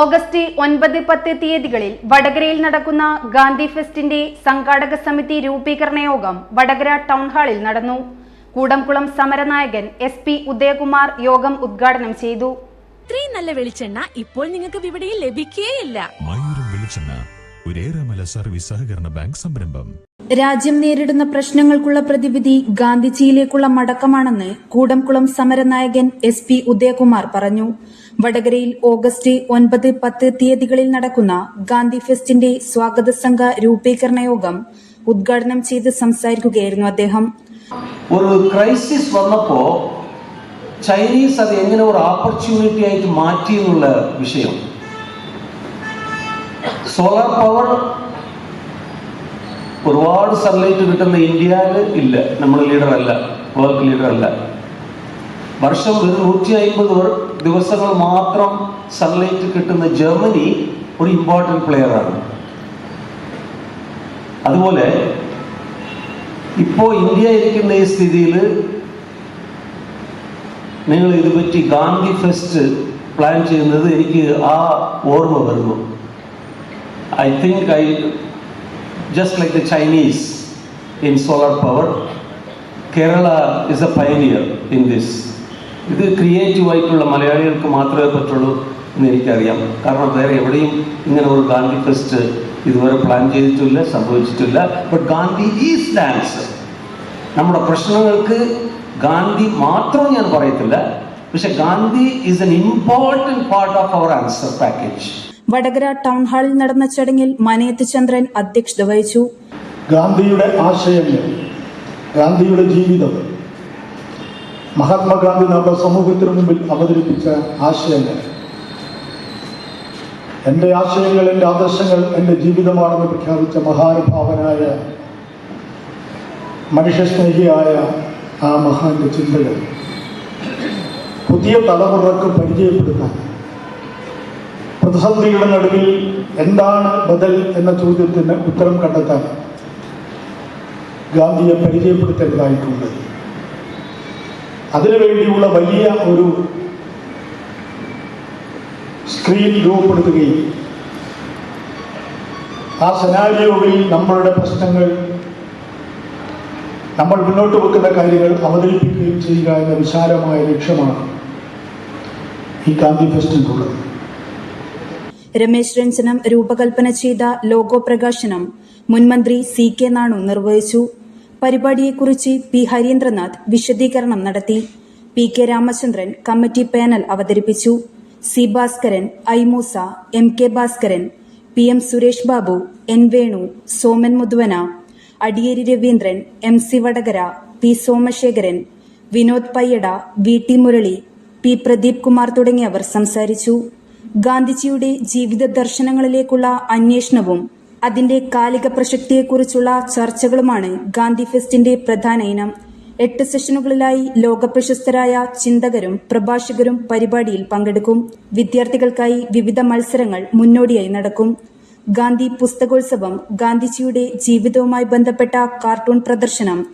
August ഒൻപത് പത്ത് തീയതികളിൽ വടകരയിൽ നടക്കുന്ന ഗാന്ധി ഫെസ്റ്റിന്റെ സംഘാടക സമിതി രൂപീകരണ യോഗം വടകര ടൗൺ ഹാളിൽ നടന്നു. കൂടംകുളം സമരനായകൻ എസ് പി ഉദയകുമാർ യോഗം ഉദ്ഘാടനം ചെയ്തു. ഇത്രയും നല്ല വെളിച്ചെണ്ണ ഇപ്പോൾ നിങ്ങൾക്ക് വിപണിയിൽ ലഭിക്കുകയില്ല മയൂരം വെളിച്ചെണ്ണ ഒരേറെമല സർവീസ് സഹകരണ ബാങ്ക് സംരംഭം. രാജ്യം നേരിടുന്ന പ്രശ്നങ്ങൾക്കുള്ള പ്രതിവിധി ഗാന്ധിജിയിലേക്കുള്ള മടക്കമാണെന്ന് കൂടംകുളം സമരനായകൻ എസ് പി ഉദയകുമാർ പറഞ്ഞു. വടകരയിൽ ഓഗസ്റ്റ് ഒൻപത് പത്ത് തീയതികളിൽ നടക്കുന്ന ഗാന്ധി ഫെസ്റ്റിന്റെ സ്വാഗത സംഘ രൂപീകരണ യോഗം ഉദ്ഘാടനം ചെയ്ത് സംസാരിക്കുകയായിരുന്നു അദ്ദേഹം. ഒരു ക്രൈസിസ് വന്നപ്പോ ചൈനീസ് അത് എങ്ങനെ ഒരു ഓപ്പർച്യൂണിറ്റി ആയിട്ട് മാറ്റി എന്നുള്ള വിഷയം. സോളാർ പവർ ഒരുപാട് സൺലൈറ്റ് കിട്ടുന്ന ഇന്ത്യയിൽ ഇല്ല. നമ്മൾ ലീഡർ അല്ല. വർക്ക് ലീഡർ അല്ല. വർഷം ഒരു നൂറ്റി അയിമ്പത് ദിവസങ്ങൾ മാത്രം സൺലൈറ്റ് കിട്ടുന്ന ജർമ്മനി ഒരു ഇമ്പോർട്ടന്റ് പ്ലെയറാണ് അതുപോലെ ഇപ്പോൾ ഇന്ത്യ ഇരിക്കുന്ന ഈ സ്ഥിതിയിൽ നിങ്ങൾ ഇതുപറ്റി ഗാന്ധി ഫെസ്റ്റ് പ്ലാൻ ചെയ്യുന്നത് എനിക്ക് ആ ഓർമ്മ വരുന്നു. I think I just like the Chinese in solar power, Kerala is a pioneer in this ഇത് ക്രിയേറ്റീവ് ആയിട്ടുള്ള മലയാളികൾക്ക് മാത്രമേ പറ്റുള്ളൂ എന്ന് എനിക്കറിയാം. കാരണം വേറെ എവിടെയും ഇങ്ങനെ ഒരു ഗാന്ധി ഫെസ്റ്റ് ഇതുവരെ പ്ലാൻ ചെയ്തിട്ടില്ല സംഭവിച്ചിട്ടില്ല. ബട്ട് ഗാന്ധി ഈസ് ദ നമ്മുടെ പ്രശ്നങ്ങൾക്ക് ഗാന്ധി മാത്രം ഞാൻ പറയത്തില്ല. പക്ഷെ Gandhi is an important part of our answer package Vadakara town ഹാളിൽ നടന്ന ചടങ്ങിൽ മനയത്ത് ചന്ദ്രൻ അധ്യക്ഷത വഹിച്ചു. ഗാന്ധിയുടെ ആശയങ്ങൾ ഗാന്ധിയുടെ ജീവിതം മഹാത്മാഗാന്ധി നമ്മുടെ സമൂഹത്തിന് മുമ്പിൽ അവതരിപ്പിച്ച ആശയങ്ങൾ. എന്റെ ആശയങ്ങൾ എന്റെ ആദർശങ്ങൾ എന്റെ ജീവിതമാണെന്ന് പ്രഖ്യാപിച്ച മഹാനുഭാവനായ മനുഷ്യസ്നേഹിയായ ആ മഹാന്റെ ചിന്തകൾ പുതിയ തലമുറയ്ക്ക് പരിചയപ്പെടുത്താൻ പ്രതിസന്ധിയുടെ നടുവിൽ എന്താണ് ബദൽ എന്ന ചോദ്യത്തിന് ഉത്തരം കണ്ടെത്താൻ ഗാന്ധിയെ പരിചയപ്പെടുത്തേണ്ടതായിട്ടുണ്ട്. അതിനുവേണ്ടിയുള്ള വലിയ ഒരു സ്ക്രീൻ രൂപപ്പെടുത്തുകയും ആ സെനാരിയോയിൽ നമ്മളുടെ പ്രശ്നങ്ങൾ നമ്മൾ മുന്നോട്ട് വെക്കുന്ന കാര്യങ്ങൾ അവതരിപ്പിക്കുകയും ചെയ്യുക എന്ന വിശാലമായ ലക്ഷ്യമാണ് ഈ ഗാന്ധി ഫെസ്റ്റിനുള്ളത്. രമേശ് രഞ്ജനം രൂപകൽപ്പന ചെയ്ത ലോഗോ പ്രകാശനം മുൻമന്ത്രി സി കെ നാണു നിർവഹിച്ചു. പരിപാടിയെക്കുറിച്ച് പി ഹരീന്ദ്രനാഥ് വിശദീകരണം നടത്തി. P K Ramachandran committee panel അവതരിപ്പിച്ചു. C Bhaskaran I Moosa M K Bhaskaran P M Suresh Babu N Venu Soman മുദ്വന Adiyeri Raveendran M C Vadakara P Somasekharan Vinod പയ്യട V T Murali P Pradeep Kumar തുടങ്ങിയവർ സംസാരിച്ചു. ഗാന്ധിജിയുടെ ജീവിത ദർശനങ്ങളിലേക്കുള്ള അന്വേഷണവും അതിന്റെ കാലിക പ്രസക്തിയെക്കുറിച്ചുള്ള ചർച്ചകളുമാണ് ഗാന്ധി ഫെസ്റ്റിന്റെ പ്രധാന ഇനം. എട്ട് സെഷനുകളിലായി ലോകപ്രശസ്തരായ ചിന്തകരും പ്രഭാഷകരും പരിപാടിയിൽ പങ്കെടുക്കും. വിദ്യാർത്ഥികൾക്കായി വിവിധ മത്സരങ്ങൾ മുന്നോടിയായി നടക്കും. ഗാന്ധി പുസ്തകോത്സവം ഗാന്ധിജിയുടെ ജീവിതവുമായി ബന്ധപ്പെട്ട കാർട്ടൂൺ പ്രദർശനം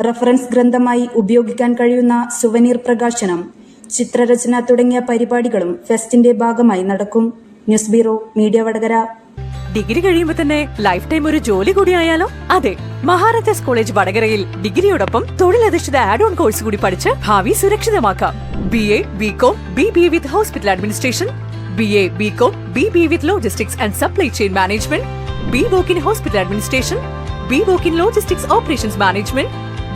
റഫറൻസ് ഗ്രന്ഥമായി ഉപയോഗിക്കാൻ കഴിയുന്ന സുവനീർ പ്രകാശനം ചിത്രരചന തുടങ്ങിയ പരിപാടികളും ഫെസ്റ്റിന്റെ ഭാഗമായി നടക്കും. News bureau media Vadakara. Degree കഴിയുമ്പോൾ തന്നെ ലൈഫ് ടൈം ഒരു ജോലി കൂടി ആയാലോ? അതെ മഹാരാജാസ് കോളേജ് വടകരയിൽ ഡിഗ്രിയോടൊപ്പം തൊഴിലധിഷ്ഠിത ആഡ് ഓൺ കോഴ്സ് കൂടി പഠിച്ച് ഭാവി സുരക്ഷിതമാക്കാം. B A B com B B with hospital administration B A B com B B with logistics and supply chain management B voc in hospital administration B voc in logistics operations management